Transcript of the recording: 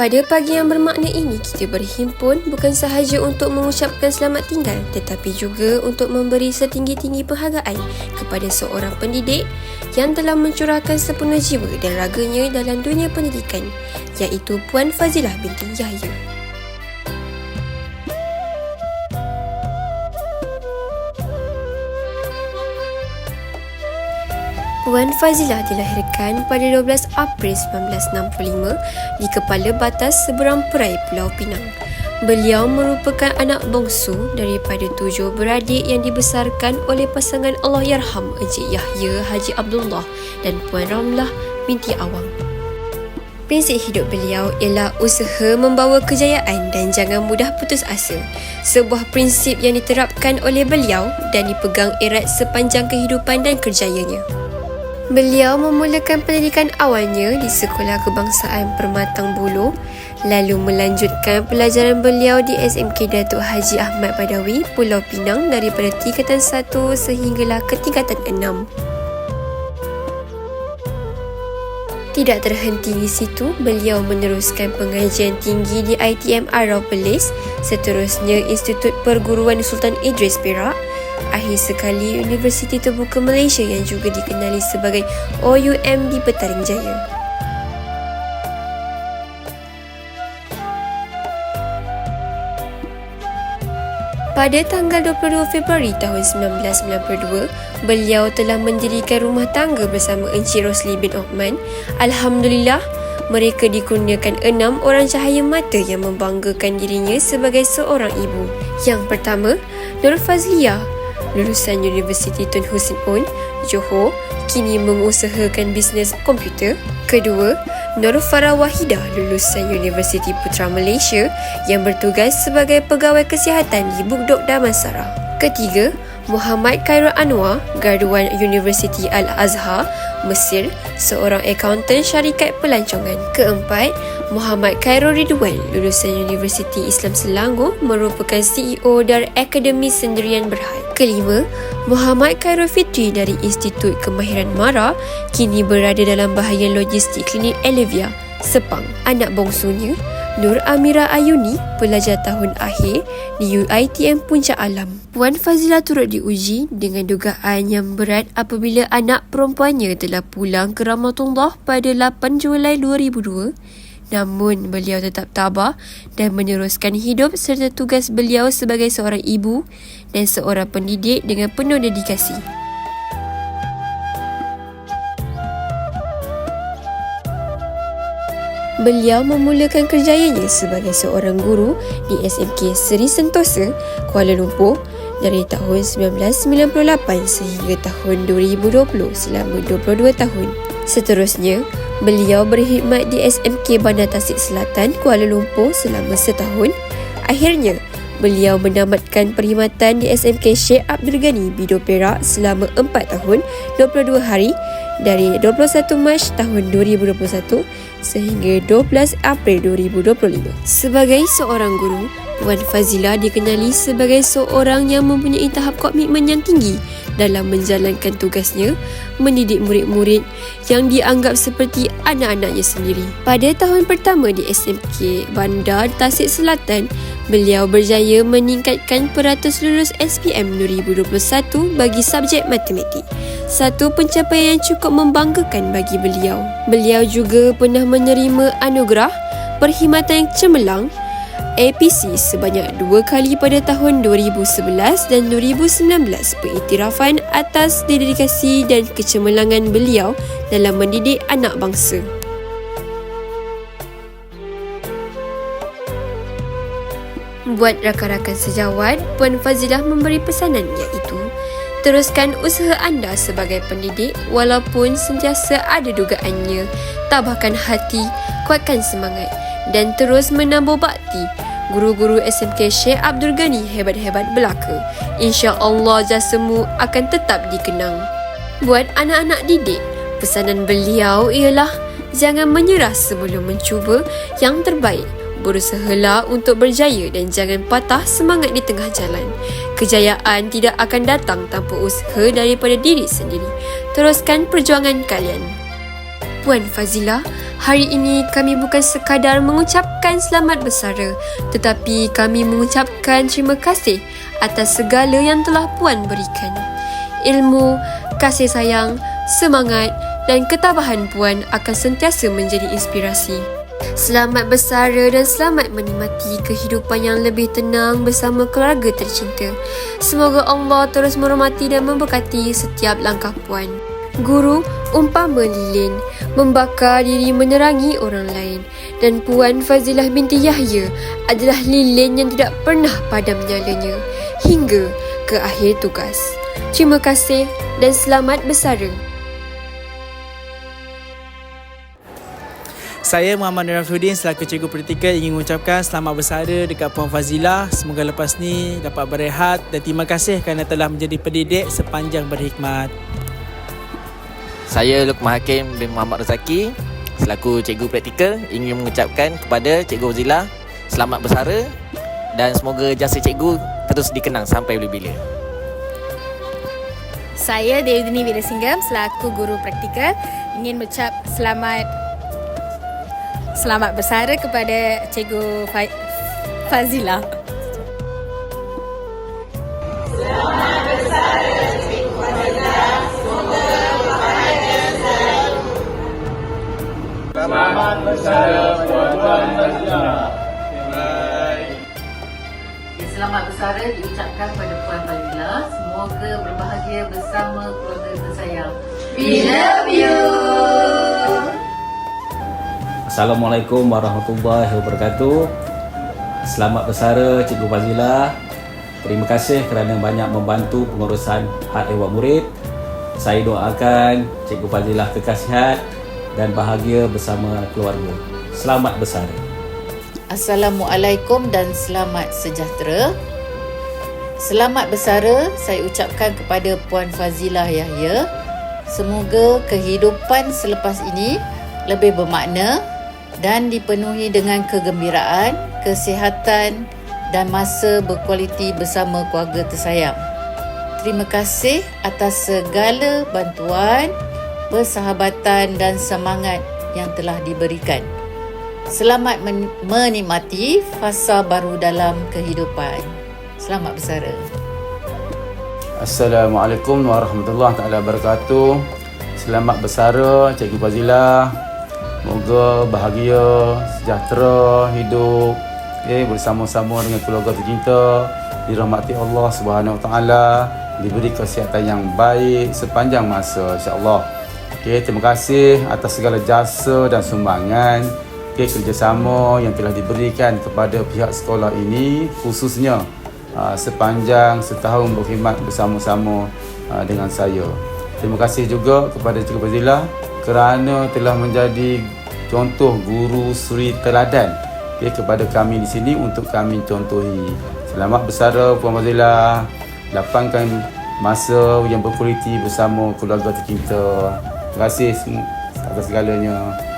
Pada pagi yang bermakna ini, kita berhimpun bukan sahaja untuk mengucapkan selamat tinggal tetapi juga untuk memberi setinggi-tinggi penghargaan kepada seorang pendidik yang telah mencurahkan sepenuh jiwa dan raganya dalam dunia pendidikan iaitu Puan Fazilah binti Yahya. Puan Fazilah dilahirkan pada 12 April 1965 di Kepala Batas Seberang Perai Pulau Pinang. Beliau merupakan anak bongsu daripada tujuh beradik yang dibesarkan oleh pasangan Allahyarham Encik Yahya Haji Abdullah dan Puan Ramlah binti Awang. Prinsip hidup beliau ialah usaha membawa kejayaan dan jangan mudah putus asa. Sebuah prinsip yang diterapkan oleh beliau dan dipegang erat sepanjang kehidupan dan kerjayanya. Beliau memulakan pendidikan awalnya di Sekolah Kebangsaan Permatang Bulu lalu melanjutkan pelajaran beliau di SMK Datuk Haji Ahmad Badawi, Pulau Pinang daripada tingkatan 1 sehinggalah ke tingkatan 6. Tidak terhenti di situ, beliau meneruskan pengajian tinggi di ITM Arau Perlis, seterusnya Institut Perguruan Sultan Idris Perak, akhir sekali Universiti Terbuka Malaysia yang juga dikenali sebagai OUM di Petaring Jaya. Pada tanggal 22 Februari tahun 1992, beliau telah mendirikan rumah tangga bersama Encik Rosli bin Othman. Alhamdulillah, mereka dikurniakan enam orang cahaya mata yang membanggakan dirinya sebagai seorang ibu. Yang pertama, Nur Fazliyah, lulusan Universiti Tun Hussein Un, Johor, kini mengusahakan bisnes komputer. Kedua, Nur Farah Wahidah, lulusan Universiti Putra Malaysia yang bertugas sebagai pegawai kesihatan di Bukdok Damansara. Ketiga, Muhammad Khairul Anwar, graduan Universiti Al-Azhar, Mesir, seorang akaunten syarikat pelancongan. Keempat, Muhammad Khairul Ridwan, lulusan Universiti Islam Selangor, merupakan CEO dari Akademi Sendirian Berhad. Kelima, Muhammad Khairul Fitri dari Institut Kemahiran Mara kini berada dalam bahagian logistik klinik Elevia, Sepang. Anak bongsunya, Nur Amira Ayuni, pelajar tahun akhir di UiTM Puncak Alam. Puan Fazila turut diuji dengan dugaan yang berat apabila anak perempuannya telah pulang ke Ramatullah pada 8 Julai 2002 Namun beliau tetap tabah dan meneruskan hidup serta tugas beliau sebagai seorang ibu dan seorang pendidik dengan penuh dedikasi. Beliau memulakan kerjayanya sebagai seorang guru di SMK Seri Sentosa, Kuala Lumpur dari tahun 1998 sehingga tahun 2020 selama 22 tahun. Seterusnya, beliau berkhidmat di SMK Bandar Tasik Selatan, Kuala Lumpur selama setahun. Akhirnya, beliau menamatkan perkhidmatan di SMK Syekh Abdul Ghani Bido Perak selama 4 tahun, 22 hari dari 21 Mac tahun 2021 sehingga 12 April 2025. Sebagai seorang guru, Puan Fazila dikenali sebagai seorang yang mempunyai tahap komitmen yang tinggi dalam menjalankan tugasnya mendidik murid-murid yang dianggap seperti anak-anaknya sendiri. Pada tahun pertama di SMK Bandar Tasik Selatan, beliau berjaya meningkatkan peratus lulus SPM 2021 bagi subjek matematik. Satu pencapaian yang cukup membanggakan bagi beliau. Beliau juga pernah menerima anugerah Perkhidmatan Cemerlang APC sebanyak dua kali pada tahun 2011 dan 2019 pengiktirafan atas dedikasi dan kecemerlangan beliau dalam mendidik anak bangsa. Buat rakan-rakan sejawat, Puan Fazilah memberi pesanan iaitu Teruskan usaha anda sebagai pendidik walaupun sentiasa ada dugaannya. Tabahkan hati, kuatkan semangat dan terus menambah bakti guru-guru SMK Syekh Abdul Ghani hebat-hebat belaka. InsyaAllah jasamu akan tetap dikenang. Buat anak-anak didik, pesanan beliau ialah jangan menyerah sebelum mencuba yang terbaik. berusahalah untuk berjaya dan jangan patah semangat di tengah jalan. Kejayaan tidak akan datang tanpa usaha daripada diri sendiri. Teruskan perjuangan kalian. Puan Fazila, hari ini kami bukan sekadar mengucapkan selamat bersara tetapi kami mengucapkan terima kasih atas segala yang telah Puan berikan. Ilmu, kasih sayang, semangat dan ketabahan Puan akan sentiasa menjadi inspirasi. Selamat bersara dan selamat menikmati kehidupan yang lebih tenang bersama keluarga tercinta. Semoga Allah terus merahmati dan memberkati setiap langkah Puan. Guru umpama lilin membakar diri menerangi orang lain dan Puan Fazilah binti Yahya adalah lilin yang tidak pernah padam nyalanya hingga ke akhir tugas. Terima kasih dan selamat bersara. Saya Muhammad Nur Rafiuddin selaku cikgu praktikal ingin mengucapkan selamat bersara dekat Puan Fazilah. Semoga lepas ni dapat berehat dan terima kasih kerana telah menjadi pendidik sepanjang berhikmat. Saya Lukman Hakim bin Muhammad Razaki selaku cikgu praktikal ingin mengucapkan kepada Cikgu Zila selamat bersara dan semoga jasa cikgu terus dikenang sampai bila-bila. Saya Devdini Wilasinggam selaku guru praktikal ingin mengucap selamat selamat bersara kepada Cikgu Fa- Fazila. Selamat bersara diucapkan kepada Puan Fazila. Semoga berbahagia bersama keluarga tersayang. We love you. Assalamualaikum warahmatullahi wabarakatuh. Selamat bersara Cikgu Fazila. Terima kasih kerana banyak membantu pengurusan hak ehwal murid. Saya doakan Cikgu Fazilah kekal sihat dan bahagia bersama keluarga. Selamat bersara. Assalamualaikum dan selamat sejahtera. Selamat bersara saya ucapkan kepada Puan Fazilah Yahya. Semoga kehidupan selepas ini lebih bermakna dan dipenuhi dengan kegembiraan, kesihatan dan masa berkualiti bersama keluarga tersayang. Terima kasih atas segala bantuan, persahabatan dan semangat yang telah diberikan. Selamat men- menikmati fasa baru dalam kehidupan. Selamat bersara. Assalamualaikum warahmatullahi taala wabarakatuh. Selamat bersara Cikgu Fazila. Moga bahagia, sejahtera hidup okay, bersama-sama dengan keluarga tercinta, dirahmati Allah Subhanahu Wa Taala, diberi kesihatan yang baik sepanjang masa insya-Allah. Okay, terima kasih atas segala jasa dan sumbangan okay, kerjasama yang telah diberikan kepada pihak sekolah ini khususnya uh, sepanjang setahun berkhidmat bersama-sama uh, dengan saya. Terima kasih juga kepada Cikgu Fazila kerana telah menjadi contoh guru suri teladan okay, kepada kami di sini untuk kami contohi. Selamat bersara Puan Fazila. Lapangkan masa yang berkualiti bersama keluarga tercinta. Terima kasih atas segalanya.